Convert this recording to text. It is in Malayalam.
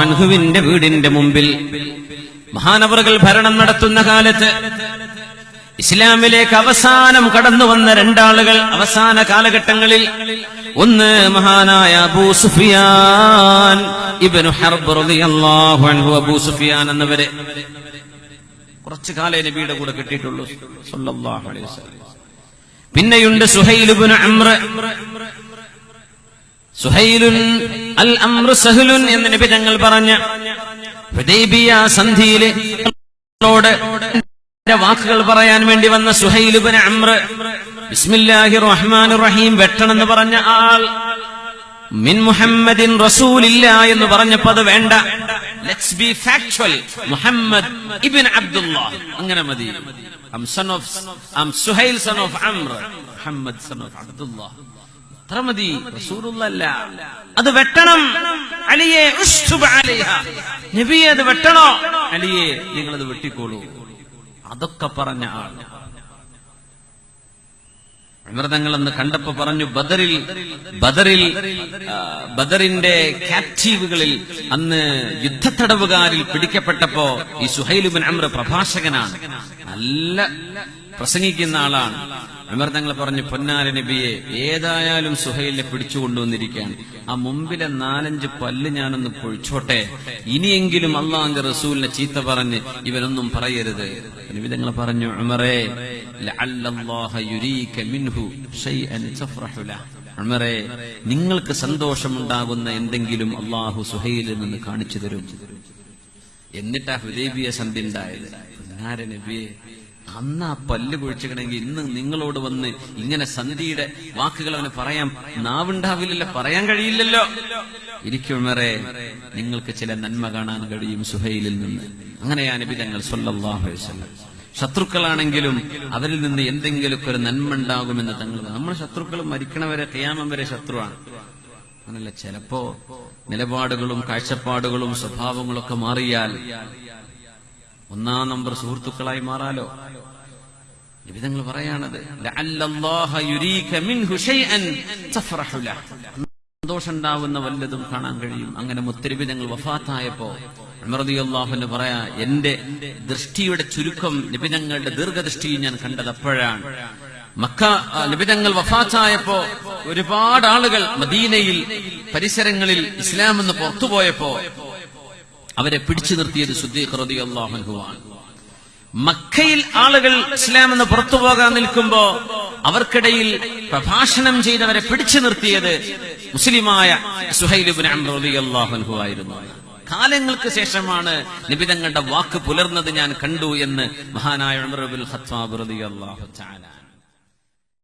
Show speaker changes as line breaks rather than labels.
അൻഹുവിന്റെ വീടിന്റെ മുമ്പിൽ മഹാനവറുകൾ ഭരണം നടത്തുന്ന കാലത്ത് ഇസ്ലാമിലേക്ക് അവസാനം കടന്നു വന്ന രണ്ടാളുകൾ അവസാന കാലഘട്ടങ്ങളിൽ ഒന്ന് മഹാനായ അബൂ സുഫിയാൻ ഹർബ് അബൂ സുഫിയാൻ എന്നവരെ കുറച്ചു കാലേ നബിയുടെ കൂടെ കിട്ടിയിട്ടുള്ളൂ. പിന്നെയുണ്ട് സുഹൈൽ ഇബ്നു സുഹൈലുൻ അൽ അംറു സഹ്ലുൻ എന്ന് നബി തങ്ങൾ പറഞ്ഞ ഹുദൈബിയ സന്ധിയിലെ വാക്കുകൾ പറയാൻ വേണ്ടി വന്ന സുഹൈലുബിന് അമ്ര ബിസ്മില്ലാഹി റഹ്മാൻ റഹീം വെട്ടണെന്ന് പറഞ്ഞ ആൾ മിൻ മുഹമ്മദിൻ റസൂലില്ല എന്ന് പറഞ്ഞപ്പോ അത് വേണ്ട. Let's be factual Muhammad Ibn Abdullah അങ്ങനെ മതി. Son of I'm Suhail son of Amr Muhammad son of Abdulla അത്ര മതി. റസൂലുള്ളല്ല. അത് വെട്ടണം. അലിയെ. നബിയെ അത് വെട്ടണോ? അലിയെ നിങ്ങളത് വെട്ടിക്കോളൂ. അതൊക്കെ പറഞ്ഞ ആൾ. അമൃതങ്ങൾ അന്ന് കണ്ടപ്പോ പറഞ്ഞു ബദറിൽ ബദറിൽ ബദറിന്റെ ക്യാപ്റ്റീവുകളിൽ അന്ന് യുദ്ധത്തടവുകാരിൽ പിടിക്കപ്പെട്ടപ്പോ ഈ സുഹൈലുബിൻ അമ്ര പ്രഭാഷകനാണ്. നല്ല പ്രസംഗിക്കുന്ന ആളാണ്. വിമർദ്ദങ്ങൾ തങ്ങൾ പറഞ്ഞു പൊന്നാല നബിയെ ഏതായാലും സുഹൈലിനെ പിടിച്ചു കൊണ്ടുവന്നിരിക്കുകയാണ് ആ മുമ്പിലെ നാലഞ്ച് പല്ല് ഞാനൊന്ന് പൊഴിച്ചോട്ടെ. ഇനിയെങ്കിലും അള്ളാന്റെ റസൂലിനെ ചീത്ത പറഞ്ഞ് ഇവനൊന്നും പറയരുത്. നബി പറഞ്ഞു ഉമറേ നിങ്ങൾക്ക് സന്തോഷമുണ്ടാകുന്ന എന്തെങ്കിലും അള്ളാഹു സുഹൈലിൽ നിന്ന് കാണിച്ചു തരും. എന്നിട്ടാ ഹുദൈബിയ സന്ധി ഉണ്ടായത് നബിയെ അന്ന് ആ പല്ല് കുഴിച്ചിക്കണമെങ്കിൽ ഇന്ന് നിങ്ങളോട് വന്ന് ഇങ്ങനെ സന്ധിയുടെ വാക്കുകൾ അവന് പറയാൻ നാവുണ്ടാവില്ലല്ലോ പറയാൻ കഴിയില്ലല്ലോ. ഇരിക്കുമേറെ നിങ്ങൾക്ക് ചില നന്മ കാണാൻ കഴിയും സുഹൈലിൽ നിന്ന്. അങ്ങനെയാ അലൈഹി വസല്ലം. ശത്രുക്കളാണെങ്കിലും അവരിൽ നിന്ന് എന്തെങ്കിലുമൊക്കെ ഒരു നന്മ ഉണ്ടാകുമെന്ന് തങ്ങൾ നമ്മുടെ ശത്രുക്കൾ മരിക്കണവരെ കയാമം വരെ ശത്രുവാണ്. അങ്ങനല്ല ചിലപ്പോ നിലപാടുകളും കാഴ്ചപ്പാടുകളും സ്വഭാവങ്ങളും ഒക്കെ മാറിയാൽ ഒന്നാം നമ്പർ സുഹൃത്തുക്കളായി മാറാലോ. നിബിതങ്ങൾ പറയാണത് സന്തോഷമുണ്ടാവുന്ന വല്ലതും കാണാൻ കഴിയും. അങ്ങനെ മുത്തരിബിതങ്ങൾ വഫാത്തായപ്പോ അമൃതിയുള്ളാഹുന്ന് പറയാ എന്റെ ദൃഷ്ടിയുടെ ചുരുക്കം നിബിതങ്ങളുടെ ദീർഘദൃഷ്ടി ഞാൻ കണ്ടത് അപ്പോഴാണ്. മക്ക നിബിതങ്ങൾ വഫാത്തായപ്പോ ഒരുപാട് ആളുകൾ മദീനയിൽ പരിസരങ്ങളിൽ ഇസ്ലാം എന്ന് പുറത്തുപോയപ്പോ അവരെ പിടിച്ചു നിർത്തിയത് സുദ്ദീഖ് മക്കയിൽ ആളുകൾ ഇസ്ലാം എന്ന് പുറത്തു പോകാൻ നിൽക്കുമ്പോ അവർക്കിടയിൽ പ്രഭാഷണം ചെയ്തവരെ പിടിച്ചു നിർത്തിയത് മുസ്ലിമായ സുഹൈലുബിൻ ആയിരുന്നു. കാലങ്ങൾക്ക് ശേഷമാണ് നിബിതങ്ങളുടെ വാക്ക് പുലർന്നത് ഞാൻ കണ്ടു എന്ന് മഹാനായ ഉമർ തആല